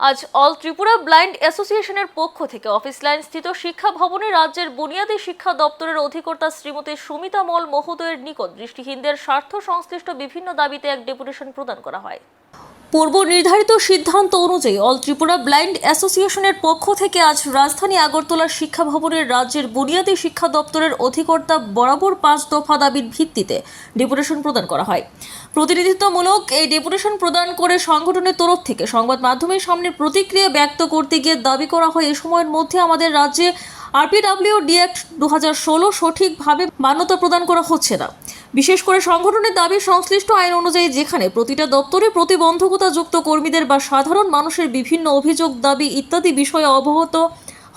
আজ all Tripura blind অ্যাসোসিয়েশনের পক্ষ থেকে অফিস লাইন স্থিত শিক্ষা ভবনে রাজ্যের বুনিয়াদী শিক্ষা দপ্তরের অধিকর্তা শ্রীমতী সুমিতা মল মহোদয়ের নিকট দৃষ্টিহীনদের স্বার্থ সংশ্লিষ্ট বিভিন্ন দাবিতে এক ডেপুটেশন প্রদান করা হয়। পূর্ব নির্ধারিত সিদ্ধান্ত অনুযায়ী অল ত্রিপুরা ব্লাইন্ড অ্যাসোসিয়েশনের পক্ষ থেকে আজ রাজধানী আগরতলার শিক্ষা ভবনের রাজ্যের বুনিয়াদী শিক্ষা দপ্তরের অধিকর্তা বরাবর পাঁচ দফা দাবির ভিত্তিতে ডেপুটেশন প্রদান করা হয়। প্রতিনিধিত্বমূলক এই ডেপুটেশন প্রদান করে সংগঠনের তরফ থেকে সংবাদ মাধ্যমের সামনে প্রতিক্রিয়া ব্যক্ত করতে গিয়ে দাবি করা হয়, এ সময়ের মধ্যে আমাদের রাজ্যে আরপিডাব্লিউ ডি অ্যাক্ট দু হাজার ষোলো সঠিকভাবে মান্যতা প্রদান করা হচ্ছে না। বিশেষ করে সংগঠনের দাবি, সংশ্লিষ্ট আইন অনুযায়ী যেখানে প্রতিটা দপ্তরে প্রতিবন্ধকতাযুক্ত কর্মীদের বা সাধারণ মানুষের বিভিন্ন অভিযোগ, দাবি ইত্যাদি বিষয়ে অবহত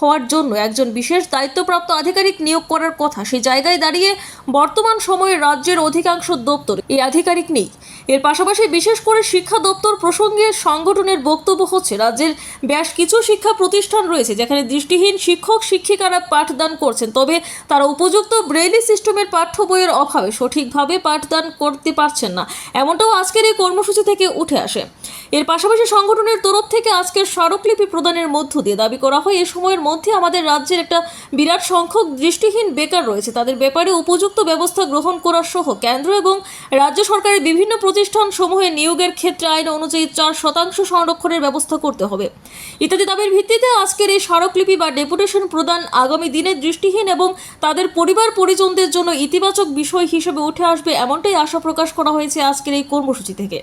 হওয়ার জন্য একজন বিশেষ দায়িত্বপ্রাপ্ত আধিকারিক নিয়োগ করার কথা সেই জায়গায় দাঁড়িয়ে বর্তমান সময়ে রাজ্যের অধিকাংশ দপ্তর এই আধিকারিক নেই। এর পাশাপাশি বিশেষ করে শিক্ষা দপ্তর প্রসঙ্গে সংগঠনের বক্তব্য হচ্ছে, রাজ্যের বেশ কিছু শিক্ষা প্রতিষ্ঠান রয়েছে যেখানে দৃষ্টিহীন শিক্ষক, শিক্ষিকারা পাঠদান করছেন। তবে তারা উপযুক্ত ব্রেলি সিস্টেমের পাঠ্য বইয়ের অভাবে সঠিকভাবে পাঠদান করতে পারছেন না। এমনটাও আজকের এই কর্মসূচি থেকে উঠে আসে। এর পাশাপাশি সংগঠনের তরফ থেকে আজকের স্মারকলিপি প্রদানের মধ্য দিয়ে দাবি করা হয়, এ সময়ের মধ্যে আমাদের রাজ্যের একটা বিরাট সংখ্যক দৃষ্টিহীন বেকার রয়েছে। তাদের ব্যাপারে উপযুক্ত ব্যবস্থা গ্রহণ করা সহ কেন্দ্র এবং রাজ্য সরকারের বিভিন্ন প্রতিষ্ঠান সমূহে নিয়োগের ক্ষেত্রে আইন অনুযায়ী চার শতাংশ সংরক্ষণের ব্যবস্থা করতে হবে। ইত্যাদি দাবির ভিত্তিতে আজকের এই স্মারকলিপি বা ডেপুটেশন প্রদান আগামী দিনে দৃষ্টিহীন এবং তাদের পরিবার পরিজনদের জন্য ইতিবাচক বিষয় হিসেবে উঠে আসবে এমনটাই আশা প্রকাশ করা হয়েছে আজকের এই কর্মসূচি থেকে।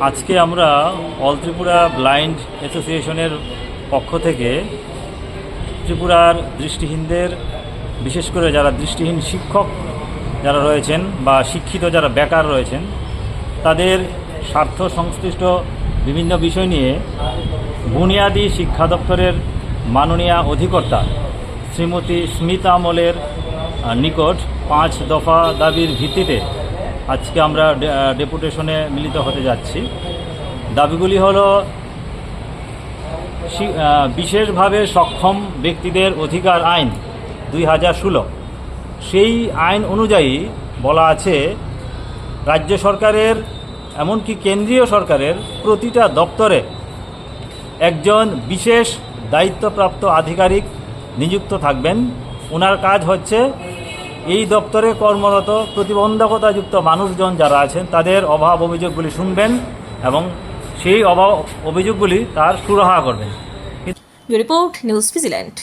আজকে আমরা অল ত্রিপুরা ব্লাইন্ড অ্যাসোসিয়েশনের পক্ষ থেকে ত্রিপুরার দৃষ্টিহীনদের, বিশেষ করে যারা দৃষ্টিহীন শিক্ষক যারা রয়েছেন বা শিক্ষিত যারা বেকার রয়েছেন, তাদের স্বার্থ সংশ্লিষ্ট বিভিন্ন বিষয় নিয়ে বুনিয়াদী শিক্ষা দপ্তরের মাননীয় অধিকর্তা শ্রীমতী স্মিতা আমলের নিকট পাঁচ দফা দাবির ভিত্তিতে আজকে আমরা ডেপুটেশনে মিলিত হতে যাচ্ছি। দাবিগুলি হলো বিশেষভাবে সক্ষম ব্যক্তিদের অধিকার আইন দুই হাজার ষোলো। সেই আইন অনুযায়ী বলা আছে, রাজ্য সরকারের এমনকি কেন্দ্রীয় সরকারের প্রতিটা দপ্তরে একজন বিশেষ দায়িত্বপ্রাপ্ত আধিকারিক নিযুক্ত থাকবেন। ওনার কাজ হচ্ছে এই দপ্তরে কর্মরত প্রতিবন্ধকতাযুক্ত মানুষজন যারা আছেন, তাদের অভাব অভিযোগগুলি শুনবেন এবং সেই অভাব অভিযোগগুলি তার সুরাহা করবেন। Report, news vigilant.